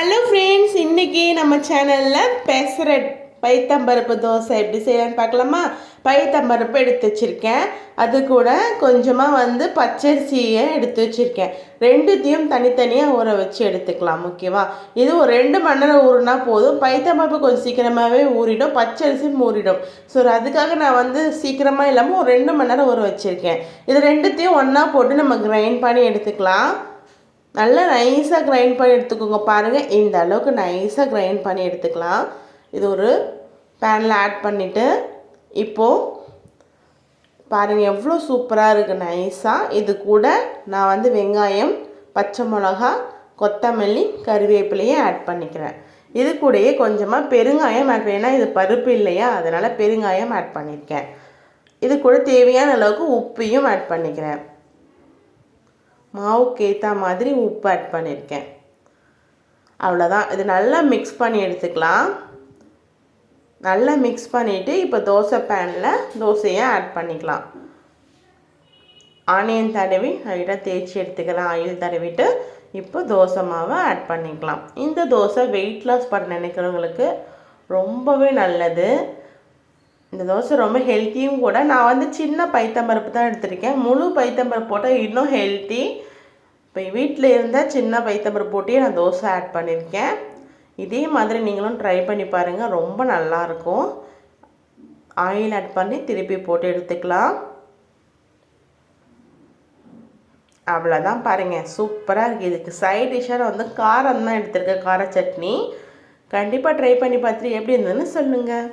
Hello friends இன்றைக்கி நம்ம சேனலில் பெசர பைத்தம்பருப்பு தோசை எப்படி செய்யலான்னு பார்க்கலாமா? பைத்தம்பருப்பு எடுத்து வச்சுருக்கேன். அது கூட கொஞ்சமாக வந்து பச்சரிசியை எடுத்து வச்சுருக்கேன். ரெண்டுத்தையும் தனித்தனியாக ஊற வச்சு எடுத்துக்கலாம் ஓகேவா? இது ஒரு ரெண்டு மணி நேரம் ஊறினா போதும். பைத்தம்பருப்பு கொஞ்சம் சீக்கிரமாகவே ஊறிடும் பச்சரிசியும் ஊறிடும் ஸோ அதுக்காக நான் வந்து சீக்கிரமாக இல்லாமல் ஒரு ரெண்டு மணி நேரம் ஊற வச்சுருக்கேன். இது ரெண்டுத்தையும் ஒன்றா போட்டு நம்ம கிரைண்ட் பண்ணி எடுத்துக்கலாம். நல்லா நைஸாக கிரைண்ட் பண்ணி எடுத்துக்கோங்க பாருங்கள் இந்த அளவுக்கு நைஸாக கிரைண்ட் பண்ணி எடுத்துக்கலாம். இது ஒரு பேனில் ஆட் பண்ணிவிட்டு இப்போது பாருங்கள் எவ்வளோ சூப்பராக இருக்குது நைஸாக இது கூட நான் வந்து வெங்காயம் பச்சை மிளகா கொத்தமல்லி கருவேப்பிலையும் ஆட் பண்ணிக்கிறேன். இது கூடயே கொஞ்சமாக பெருங்காயம் ஆட் ஏன்னா இது பருப்பு இல்லையா அதனால் பெருங்காயம் ஆட் பண்ணியிருக்கேன். இது கூட தேவையான அளவுக்கு உப்பையும் ஆட் பண்ணிக்கிறேன். மாவுக்கு ஏற்ற மாதிரி உப்பு ஆட் பண்ணியிருக்கேன் அவ்வளோதான் இது நல்லா மிக்ஸ் பண்ணி எடுத்துக்கலாம். நல்லா மிக்ஸ் பண்ணிவிட்டு இப்போ தோசை பேனில் தோசையை ஆட் பண்ணிக்கலாம். ஆனியன் தடவி லைட்டாக தேய்ச்சி எடுத்துக்கலாம். ஆயில் தடவிட்டு இப்போ தோசை மாவை ஆட் பண்ணிக்கலாம். இந்த தோசை வெயிட் லாஸ் பண்ண நினைக்கிறவங்களுக்கு ரொம்பவே நல்லது. இந்த தோசை ரொம்ப ஹெல்த்தியும் கூட. நான் வந்து சின்ன பைத்தம்பருப்பு தான் எடுத்திருக்கேன். முழு பைத்தம்பருப்பு போட்டால் இன்னும் ஹெல்த்தி இப்போ வீட்டில் இருந்தால் சின்ன பைத்தம்பருப்பு போட்டியே நான் தோசை ஆட் பண்ணியிருக்கேன் இதே மாதிரி நீங்களும் ட்ரை பண்ணி பாருங்கள் ரொம்ப நல்லாயிருக்கும் ஆயில் ஆட் பண்ணி திருப்பி போட்டு எடுத்துக்கலாம். அவ்வளோதான் பாருங்கள் சூப்பராக இருக்குது இதுக்கு சைட் டிஷ்ஷாக வந்து காரம் தான் எடுத்திருக்கேன். கார சட்னி. கண்டிப்பாக ட்ரை பண்ணி பார்த்துட்டு எப்படி இருந்ததுன்னு சொல்லுங்கள்